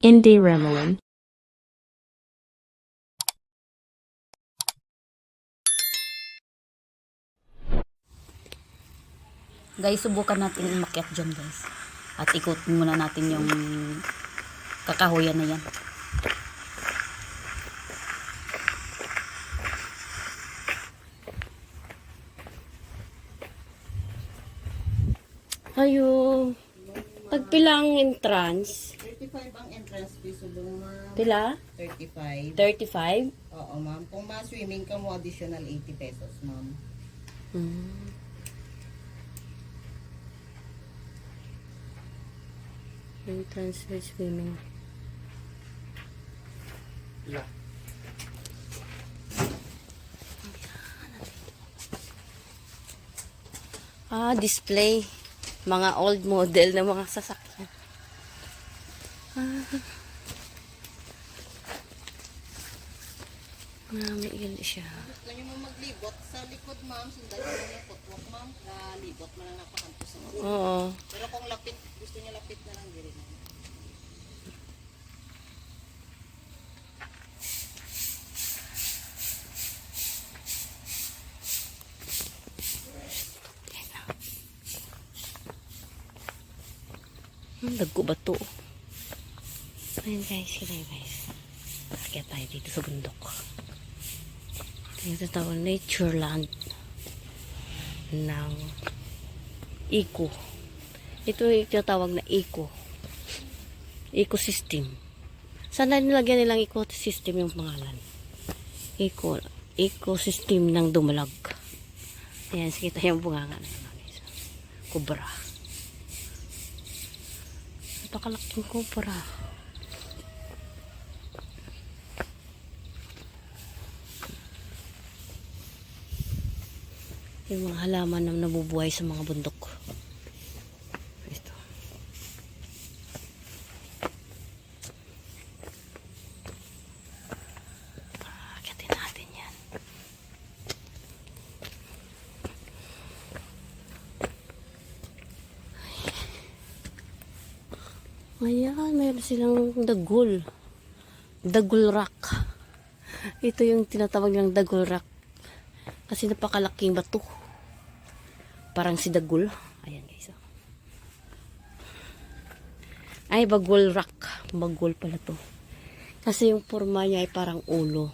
Indie Remelin. Guys, subukan natin umakyat dyan guys. At ikutin muna natin yung kakahuyan na yan. Ayo. Tagpilang entrance. 35 ang entrance fee, subong ma'am. Pila? 35. 35? Oo, ma'am. Kung ma-swimming ka mo, additional 80 pesos, ma'am. Hmm. Entrance for swimming. Ah, display. Mga old model na mga sasakyan. Marami yun siya. Gusto niyo mo maglibot sa likod, ma'am. Sundan niyo mo yung footwalk, ma'am. Na libot mo lang napakanto sa mga. Oo. Pero kung lapit, gusto niyo lapit na lang diri, ma'am. Hmm, dagko ba to? Ayun guys, sila guys. Akit tayo dito sa bundok. Ito tawag Natureland ng Eco. Ito yung tinatawag na Eco. Ecosystem. Sana nilagyan nilang ecosystem yung pangalan. Eco. Ecosystem ng Dumalag. Ayan, tayo yung bunganga na. Kubra. Napakalaking kubra. Yung mga halaman na nabubuhay sa mga bundok. Ito. Akitin natin yan. Ayan, mayroon silang dagul. Dagul rock. Ito yung tinatawag ng dagul rock. Kasi napakalaking bato. Parang si dagul. Ayan guys. oh. Ay, bagul rock. Bagul pala to. Kasi yung forma niya ay parang ulo.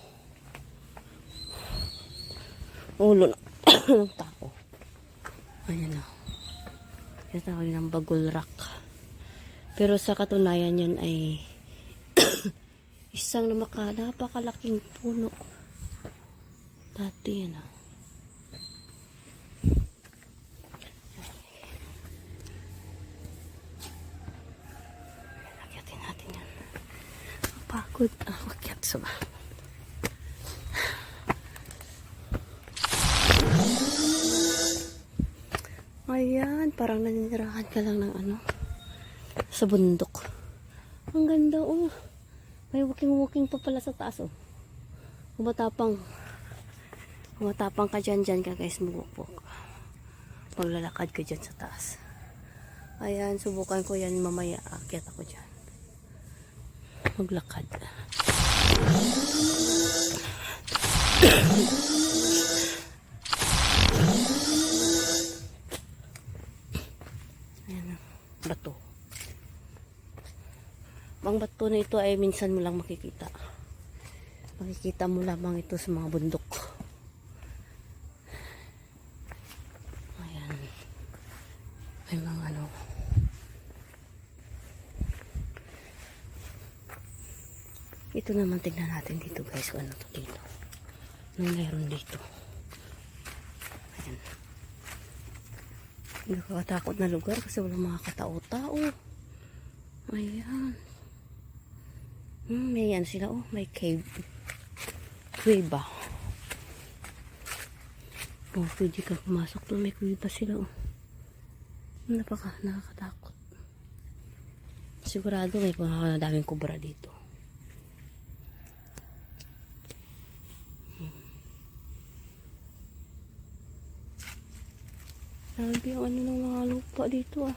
Ulo ng tao. Ayan o. Tinatawag ng bagul rock. Pero sa katunayan yan ay isang namaka, napakalaking puno. Dati yan ah. Akyatin natin yan. Pagod. Ah, akyat sa? Ayan, parang naninirahan ka lang ng ano sa bundok. Ang ganda oh. May walking-walking pa pala sa taas oh. Kumatapang. Kumatapang ka dyan dyan ka guys magwalk Maglalakad ka dyan sa taas. Ayan, subukan ko yan mamaya. Akyat ako dyan. Maglakad. Ayan. Bato. Ang bato na ito ay minsan mo lang makikita. Makikita mo lamang ito sa mga bundok. Ayan. May mga ano. Ito naman tignan natin dito guys kung ano to dito. Anong meron dito. Ayan. Nakakatakot na lugar kasi walang mga katao-tao. Ayan. Hmm, may yan sila oh. May cave. Kuweba. Oh, pwede ka pumasok doon. May kuweba sila oh. Napaka, nakakatakot. Sigurado may mga daming kubra dito. Grabe ang ano ng mga lupa dito ah.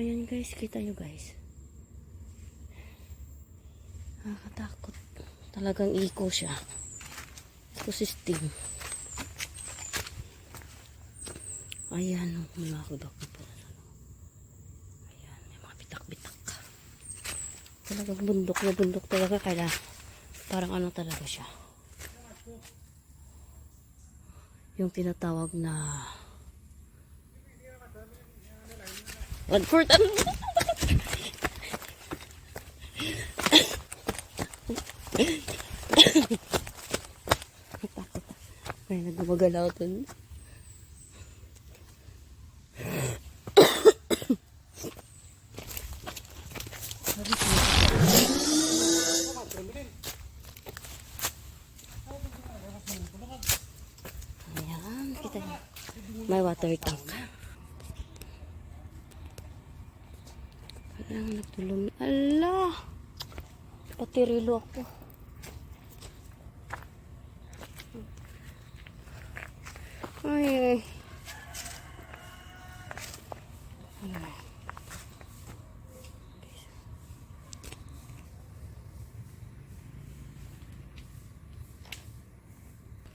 Ayan guys, kita nyo guys. Nakakatakot. Talagang eco siya. Ecosystem. Ayan, mga kudok po. Ayan, may mga bitak-bitak. Talagang bundok na bundok talaga. Kaya parang ano talaga siya. Yung tinatawag na Wadford, ano? Takot. May nagumagalaw dun. Ayan, kita. May water tank. Natulog. Ala! Patirilo ako. Ay, ay.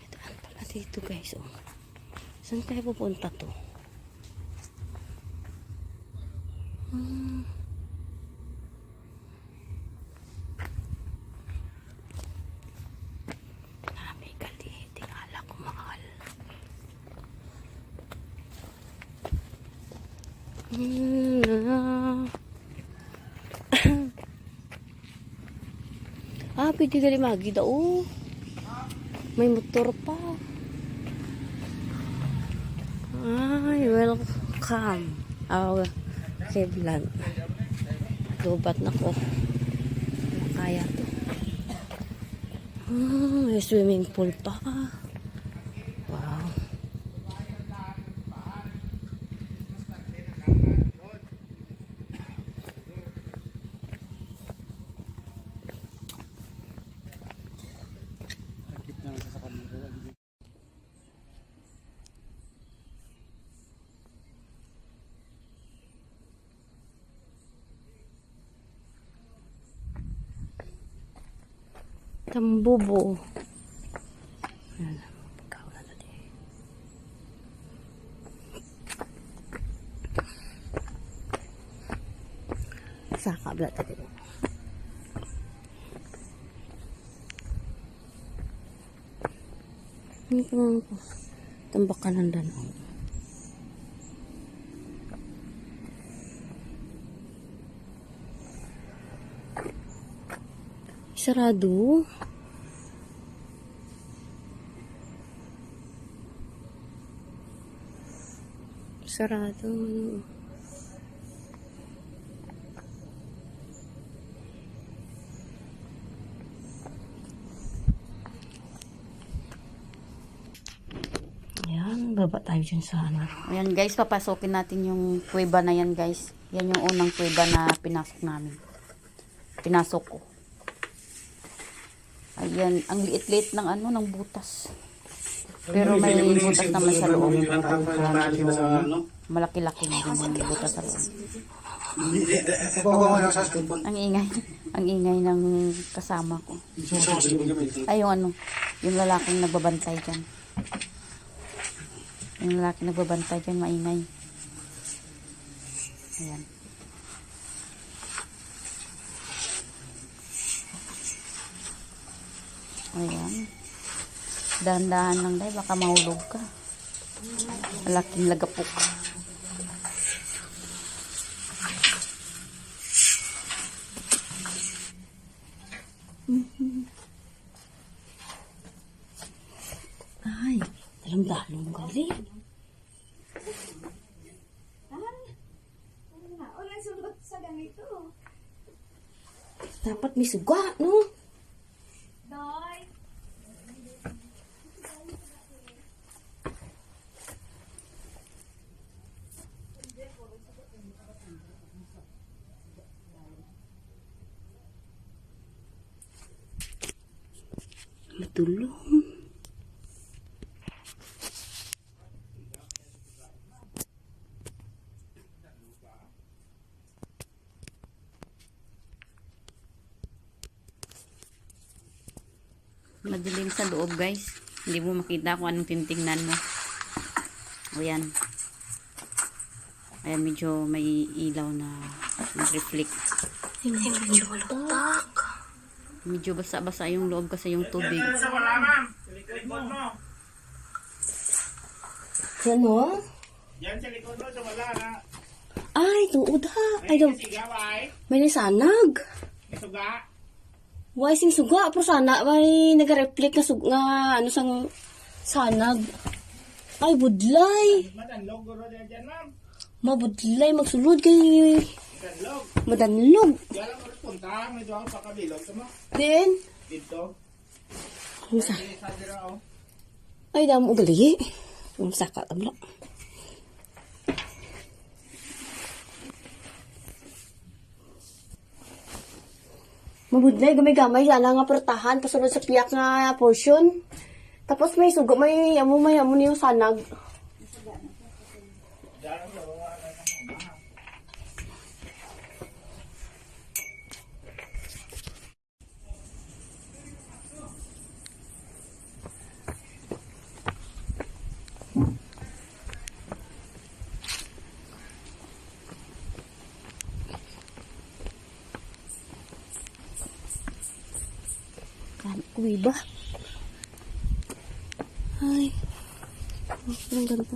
Daan pala dito guys. Oh. Saan tayo pupunta to? Hmm. Ah. ah, pwede ka rin magida. Oh. May motor pa. Ay, welcome. Oh, okay, vlog. Lubat na ko. Kaya to. Ah, may swimming pool pa. Wow. tembubo saka belak tadi. Ini kenapa? Tembakan dan ini Sarado. Sarado. Ayan, baba tayo dyan sa ano. Ayan guys, papasokin natin yung kuweba na yan guys. Yan yung unang kuweba na pinasok namin. Pinasok ko. Ayan, ang liit-liit ng ano, ng butas. Pero may butas naman sa loob. Malaki-laki din yung butas sa loob. Ang ingay. Ang ingay ng kasama ko. Ay, yung ano, yung lalaking nagbabantay dyan. Yung lalaking nagbabantay dyan, maingay. Ayan. Ayan. Dahan-dahan lang dahil baka mahulog ka. Malaking lagapok. Ay, dalang dalong gali. Dapat may suga, no? Matulong. Madilim sa loob guys. Hindi mo makita kung anong tintingnan mo. O yan. Ayan, medyo may ilaw na reflect. Medyo maluktak. Medyo basa-basa yung loob kasi yung tubig. Yan o. Yan sa likod mo, sa wala na. Ay, tuod ha. Ay, daw. Sigaw ay. May. Isuga. Why sing suga? Pero sana, may nag-reflect na sug nga, ano sang sanag. Ay, budlay. Mabudlay, magsulod kay Madanlog. madanlog. Punta. May duwang pa kabilog. Tama. Then, Dito. sa? Sa dira, oh. Ay, damo ugali. Ang saka tabla. Mabudlay, gamay-gamay, lala nga portahan, pasunod sa piyak nga portion. Tapos may sugo, may amo, may amo niyo sanag. Kuwi ba? Ay. Ang ganito.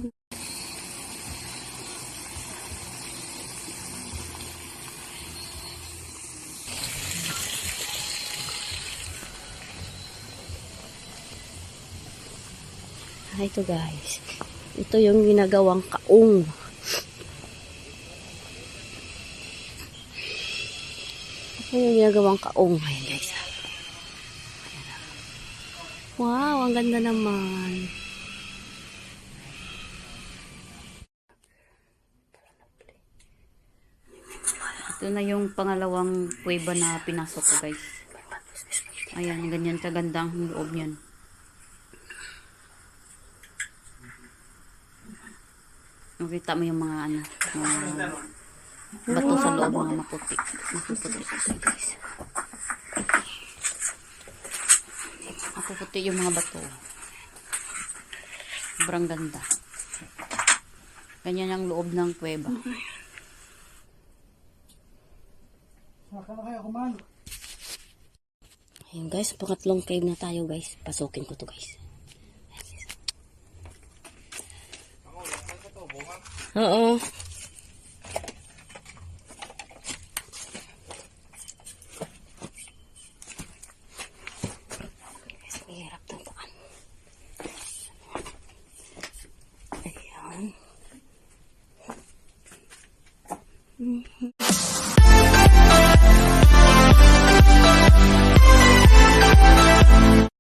Ah, ito guys. Ito yung ginagawang kaong. Ito yung ginagawang kaong. Ayan guys. ah. Wow, ang ganda naman. Ito na yung pangalawang kuweba na pinasok ko guys. Ayan, ganyan kaganda ang loob niyan. Makita mo yung mga ano, mga bato sa loob, mga maputi. Mapuputi. Mapuputi yung mga bato. Sobrang ganda. Ganyan ang loob ng kuweba. Saka na kayo kumain. Ayun guys, pangatlong cave na tayo guys. Pasukin ko to guys. Oo. Guys,